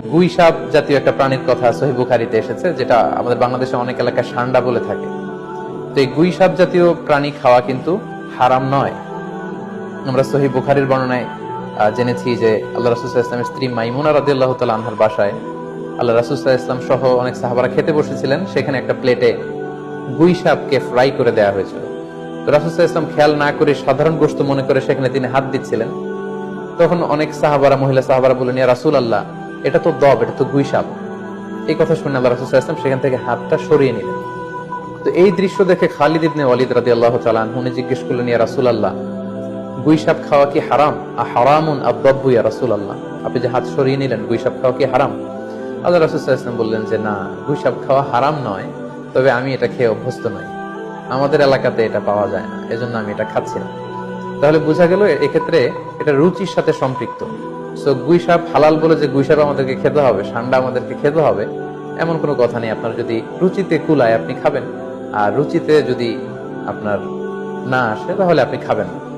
গুই সাপ জাতীয় একটা প্রাণীর কথা সহি বুখারিতে এসেছে, যেটা আমাদের বাংলাদেশে অনেক এলাকায় সান্ডা বলে থাকে। তো এই গুই সাপ জাতীয় প্রাণী খাওয়া কিন্তু হারাম নয়। আমরা সহি বুখারির বর্ণনায় জেনেছি যে আল্লাহ রাসুল্লাহ ইসলামের স্ত্রী মাইমুনা রাদি আল্লাহ তালা আনহার বাসায় আল্লাহ রাসুল্লাহ ইসলাম সহ অনেক সাহাবারা খেতে বসেছিলেন, সেখানে একটা প্লেটে গুই সাপকে ফ্রাই করে দেওয়া হয়েছিল। তো রাসুল্লাহ ইসলাম খেয়াল না করে সাধারণ গোস্ত মনে করে সেখানে তিনি হাত দিচ্ছিলেন। তখন অনেক সাহাবারা, মহিলা সাহাবারা বলেন রাসুল আল্লাহ এটা তো দব, এটা তো গুই সাপ। এই কথা শুনে আল্লাহ রাসুল ইসলাম সেখান থেকে হাতটা সরিয়ে নিলেন। তো এই দৃশ্য দেখে খালিদ ইবনে ওয়ালিদ রাদি আল্লাহ চালান উনি জিজ্ঞেস করলেন, ইয়া রাসুল আল্লাহ গুই সাপ খাওয়া কি হারাম? আ, হারামুন আব্বাব্বু ইয়া রাসুল আল্লাহ আপনি যে হাত সরিয়ে নিলেন, গুই সাপ খাওয়া কি হারাম? আল্লাহ রাসুল ইসলাম বললেন যে, না, গুই সাপ খাওয়া হারাম নয়, তবে আমি এটা খেয়ে অভ্যস্ত নই। আমাদের এলাকাতে এটা পাওয়া যায় না, এজন্য আমি এটা খাচ্ছি না। তাহলে বোঝা গেল এক্ষেত্রে এটা রুচির সাথে সম্পৃক্ত। সো গুই সাপ হালাল বলে যে গুই সাপ আমাদেরকে খেতে হবে, সান্ডা আমাদেরকে খেতে হবে, এমন কোনো কথা নেই। আপনার যদি রুচিতে কুলায় আপনি খাবেন, আর রুচিতে যদি আপনার না আসে, তাহলে আপনি খাবেন না।